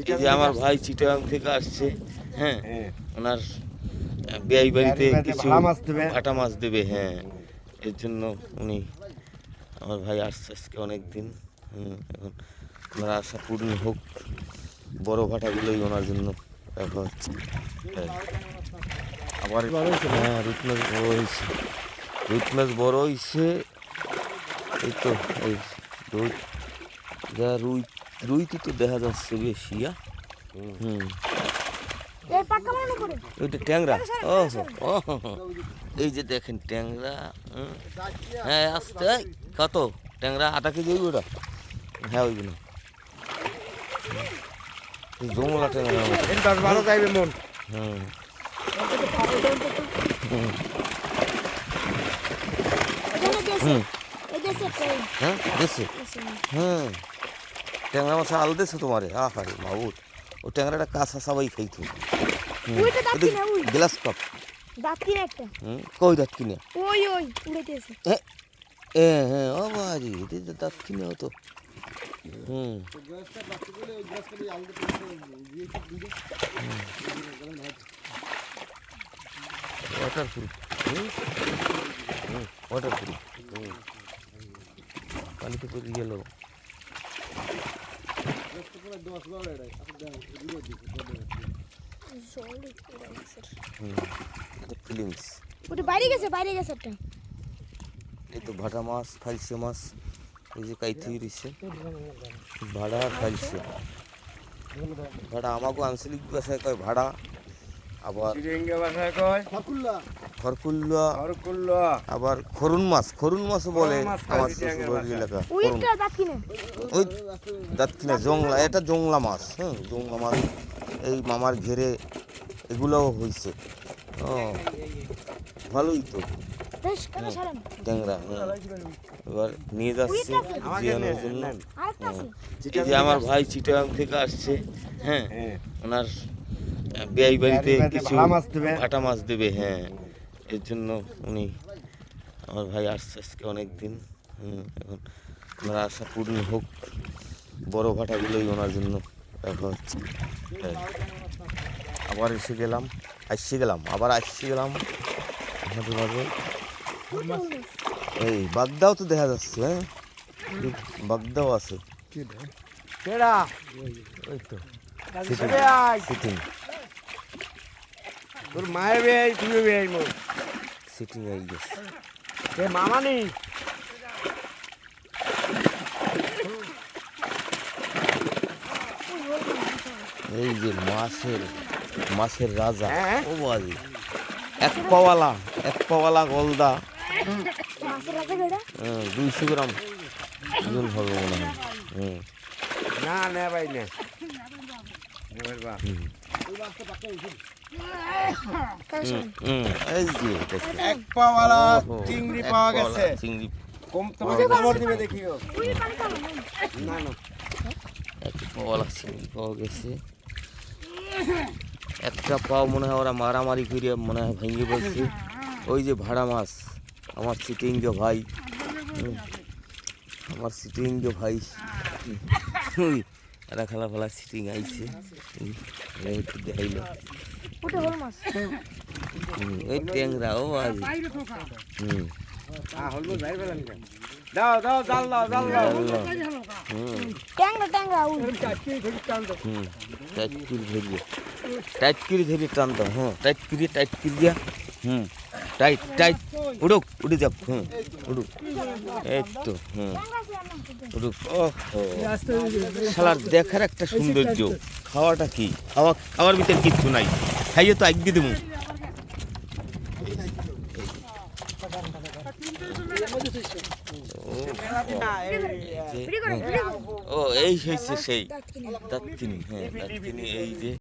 এই যে আমার ভাই চিটাগাং থেকে আসছে হ্যাঁ ওনার বিয়াই বাড়িতে কিছু। ভাটা মাছ দেবে হ্যাঁ। এর জন্য উনি আমার ভাই আসছে আজকে অনেক দিন হুম এখন ওনার আশা পূর্ণ হোক বড় ভাটাগুলোই ওনার জন্য রাখা হচ্ছে আবার হ্যাঁ রুট মাছ বড় হয়েছে। রুট মাছ বড় হয়েছে এই তো এই রুই যা রুই রুইতে তো দেখা যাচ্ছে বেশি? হুম। এই পাক্কা মনে করে। ওইটা ট্যাংরা। ও ও এই যে দেখেন ট্যাংরা হুম। হ্যাঁ আসতে কত? ট্যাংরা আটা কেজি ওই ওটা হ্যাঁ ওইগুলো এই জমলা ট্যাংরা দশ বারো যাইবে মন। হুম। হুম। হ্যাঁ। হ্যাঁ ট্যাংরা মাছ আল দেছে তোমারে? আহ আরে মাবুর ও ট্যাংরাটা কাঁচা সবাই খাইতো গ্লাস কাপ। দাঁত কিনা একটা। হুম কই দাঁত কিনে ওই ওই উড়াইতেছে এ হ্যাঁ ও বাজি এটি তো দাঁত কিনে হতো হুম। ওয়াটার প্রুফ হুম ওয়াটার প্রুফ পানিতে পড়ে গেল। হুম ফিলিংস ওটা বাইরে গেছে বাইরে গেছে একটা। এই তো ভাটা মাছ ফালসে মাছ এই যে কাইথি রয়েছে ভাড়া ফালসে ভাড়া আমাকে আঞ্চলিক ভাষায় কয় ভাড়া আবার ভাষায় কয়? খরকুল্লা হরকুল্লা আবার খরুন মাছ খরুন মাছও বলে আমার চিটাগাং শ্বশুর এলাকা ওই দাঁত কিনা। জংলা এটা জংলা মাছ হ্যাঁ জংলা মাছ এই মামার ঘেরে এগুলোও হয়েছে ও ভালোই তো। ট্যাংরা হ্যাঁ এবার নিয়ে যাচ্ছি জিয়ানোর জন্য। এই যে আমার ভাই চিটাগাং থেকে আসছে হ্যাঁ। হ্যাঁ। ওনার বিয়াই বাড়িতে কিছু মাছ দেবে। ভাটা মাছ দেবে হ্যাঁ। এর জন্য উনি আমার ভাই আসছে আজকে অনেক দিন এখন ওনার আশা পূর্ণ হোক। বড় ভাটাগুলোই ওনার জন্য তাই। আবার এসে গেলাম আসছে গেলাম আবার আসছে গেলাম। মাঝে মাঝে। এই বাগদাও তো দেখা যাচ্ছে হ্যাঁ? বাগদাও আছে। ওই তো তোর মায়ের বেয়াই তুই বেয়াই মন সিটিং এই গেছে এ মামা নি এই যে মাছের মাছের রাজা হ্যাঁ? ও বাজি এক পাওয়ালা এক পাওয়ালা গলদা। মাছের রাজা গেড়া দুইশো গ্রাম। হবে মনে হয়। না না ভাই না। পাওয়ালা চিংড়ি পাওয়া গেছে একটা পাও মনে হয় ওরা মারামারি করে মনে হয় ভেঙে বলছে ওই যে ভাড়া মাছ আমার সিটিঙ্গ ভাই আমার সিটিঙ্গ ভাই এরা খেলা ফেলা সিটিং আইছে। হুম, দেখাইলো। হুম, ওই ট্যাংরা ও আজ হুম হ্যাঁ দাও দাও জাল দাও জাল দাও। হুম। ট্যাংরা ট্যাংরা ওই হুম। টাইট করে ধরিয়ে টাইট করে ধরিয়ে টান দাও হ্যাঁ। টাইট করে টাইট করে দিয়া। হুম। টাইট টাইট উড়ুক উড়ে যাক হুম উড়ুক এই তো হুম উড়ুক ও শালার দেখার একটা সৌন্দর্য। খাওয়াটা কি? খাওয়া খাওয়ার ভিতরে কিচ্ছু নাই। খাইয়ে তো আগে দেবো ও এই হয়েছে সেই দাঁত কিনা দাঁতকিনি হ্যাঁ দাঁতকিনি এই যে।